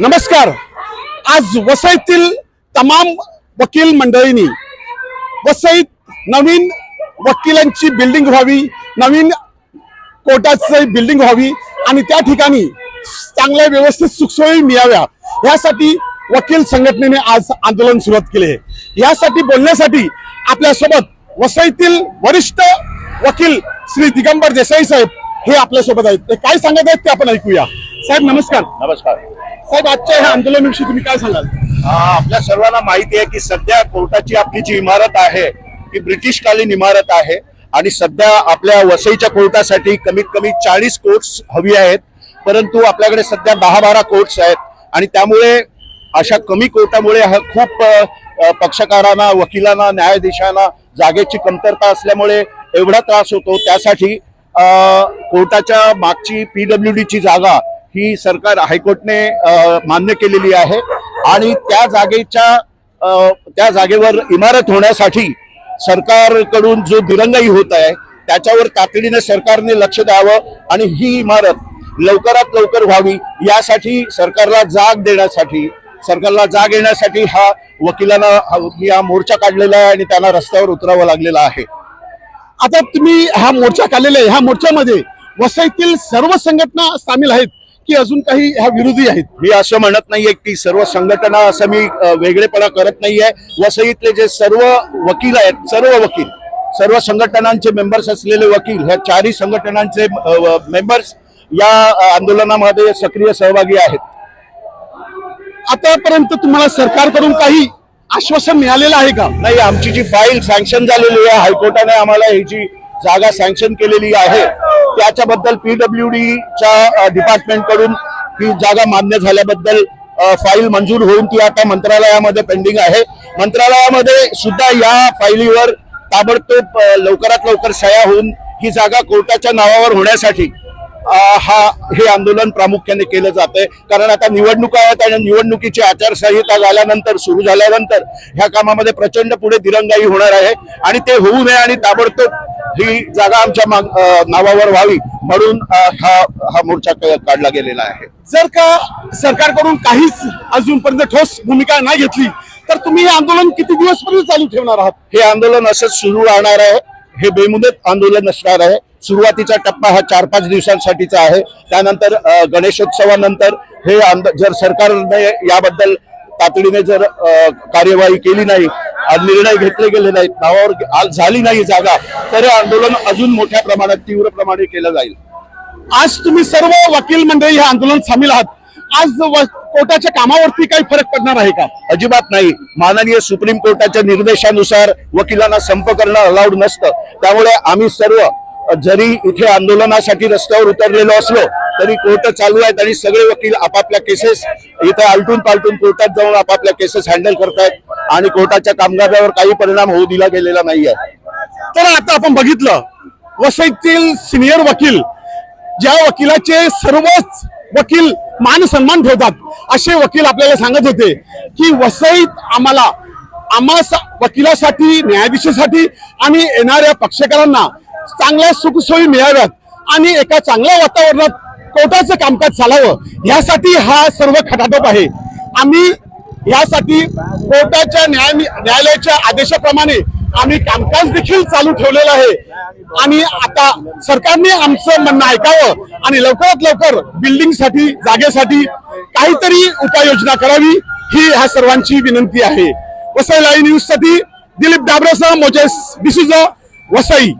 नमस्कार. आज वसईतील तमाम वकील मंडळींनी वसईत नवीन वकिलांची बिल्डिंग व्हावी नवीन कोर्टाची बिल्डिंग व्हावी आणि त्या ठिकाणी चांगल्या व्यवस्थित सुखसोयी मिळाव्या यासाठी वकील संघटनेने आज आंदोलन सुरुवात केले आहे. यासाठी बोलण्यासाठी आपल्यासोबत वसईतील वरिष्ठ वकील श्री दिगंबर देसाई साहेब हे आपल्यासोबत आहेत. ते काय सांगत आहेत ते आपण ऐकूया. साहेब नमस्कार. नमस्कार. साहेब आजच्या ह्या आंदोलनाविषयी तुम्ही काय सांगाल? आपल्या सर्वांना माहिती आहे की सध्या कोर्टाची आपली जी इमारत आहे ती ब्रिटिशकालीन इमारत आहे आणि सध्या आपल्या वसईच्या कोर्टासाठी कमीत कमी चाळीस कोर्ट्स हवी आहेत परंतु आपल्याकडे सध्या दहा बारा कोर्ट्स आहेत आणि त्यामुळे अशा कमी कोर्टामुळे हा खूप पक्षकारांना वकिलांना न्यायाधीशांना जागेची कमतरता असल्यामुळे एवढा त्रास होतो. त्यासाठी कोर्टाच्या मागची पीडब्ल्यू डीची जागा ही सरकार हायकोर्टने मान्य केलेली आहे. आणि त्या जागेच्या त्या जागेवर इमारत होण्यासाठी सरकारकडून जो दिरंगाई होत आहे त्याच्यावर तातडीने सरकारने लक्ष द्यावं आणि ही इमारत लवकरात लवकर व्हावी यासाठी सरकारला जाग देण्यासाठी सरकारला जाग येण्यासाठी हा वकिलांना हा- हा मोर्चा काढलेला आहे आणि त्यांना रस्त्यावर उतरावं लागलेलं आहे. आता तुम्ही हा मोर्चा काढलेला आहे. ह्या मोर्चामध्ये वसईतील सर्व संघटना सामील आहेत. की अजून काही ह्या विरोधी आहेत? मी असं म्हणत नाहीये की सर्व संघटना असं मी वेगळेपणा करत नाहीये. वसईतले जे सर्व वकील आहेत सर्व वकील सर्व संघटनांचे मेंबर्स असलेले वकील ह्या चारही संघटनांचे मेंबर्स या आंदोलनामध्ये सक्रिय सहभागी आहेत. आतापर्यंत तुम्हाला सरकारकडून काही आश्वासन मिळालेलं आहे का? नाही आमची जी फाईल सँक्शन झालेली आहे हायकोर्टाने आम्हाला ही जी जागा सँक्शन केलेली आहे त्याच्याबद्दल पीडब्ल्यू डीच्या डिपार्टमेंटकडून ही जागा मान्य झाल्याबद्दल फाईल मंजूर होऊन ती आता मंत्रालयामध्ये पेंडिंग आहे. मंत्रालयामध्ये सुद्धा या फाईलीवर ताबडतोब लवकरात लवकर सह्या होऊन ही जागा कोर्टाच्या नावावर होण्यासाठी हा हे आंदोलन प्रामुख्याने केलं जात आहे कारण आता निवडणुका आहेत आणि निवडणुकीची आचारसंहिता झाल्यानंतर सुरू झाल्यानंतर ह्या कामामध्ये प्रचंड पुढे दिरंगाई होणार आहे. आणि ते होऊ नये आणि ताबडतोब ही जागा आमच्या नावावर व्हावी म्हणून हा हा मोर्चा काढला गेलेला आहे. जर का सरकारकडून काहीच अजूनपर्यंत ठोस भूमिका नाही घेतली तर तुम्ही हे आंदोलन किती दिवस पर्यंत चालू ठेवणार आहात? हे आंदोलन असंच सुरू राहणार आहे. हे बेमुदत आंदोलन असणार आहे. सुरुवातीचा टप्पा हा चार पाच दिवसांसाठीचा आहे. त्यानंतर गणेशोत्सवानंतर हे आंद- जर सरकारने याबद्दल तातडीने जर कार्यवाही केली नाही निर्णय घेतले गेले नाहीत. नावावर आज झाली नाही जागा. तर आंदोलन अजून मोठ्या प्रमाणात तीव्र प्रमाणे केलं जाईल. आज तुम्ही सर्व वकील मंडळी हे आंदोलन सामील आहात. आज कोर्टाच्या कामावरती काही फरक पडणार आहे का? अजिबात नाही. माननीय सुप्रीम कोर्टाच्या निर्देशानुसार वकिलांना संप करणं अलाउड नसतं. त्यामुळे आम्ही सर्व जरी इथे आंदोलनासाठी रस्त्यावर उतरलेलो असलो तरी कोर्ट चालू आहेत आणि सगळे वकील आपापल्या केसेस इथे आलटून पालटून कोर्टात जाऊन आपापल्या केसेस हँडल करतायत आणि कोर्टाच्या कामकाजावर काही परिणाम होऊ दिला गेलेला नाहीये. तर आता आपण बघितलं वसईतील सिनियर वकील ज्या वकिलाचे सर्वच वकील मान सन्मान ठेवतात असे वकील आपल्याला सांगत होते की वसईत आम्हाला आम्हा वकिलासाठी न्यायाधीशासाठी आणि येणाऱ्या पक्षकारांना चांगल्या सुखसोयी मिळाव्यात आणि एका चांगल्या वातावरणात कोर्टाचं कामकाज चालावं यासाठी हा सर्व खटाटोप आहे. आम्ही यासाठी कोर्टाच्या न्याय न्यायालयाच्या आदेशाप्रमाणे आम्ही कामकाज देखील चालू ठेवलेलं आहे. आणि आता सरकारने आमचं म्हणणं ऐकावं आणि लवकरात लवकर बिल्डिंगसाठी जागेसाठी काहीतरी उपाययोजना करावी ही ह्या सर्वांची विनंती आहे. वसई लाईव्ह न्यूजसाठी दिलीप डाबरेसह मोजेस डिसुजा वसई.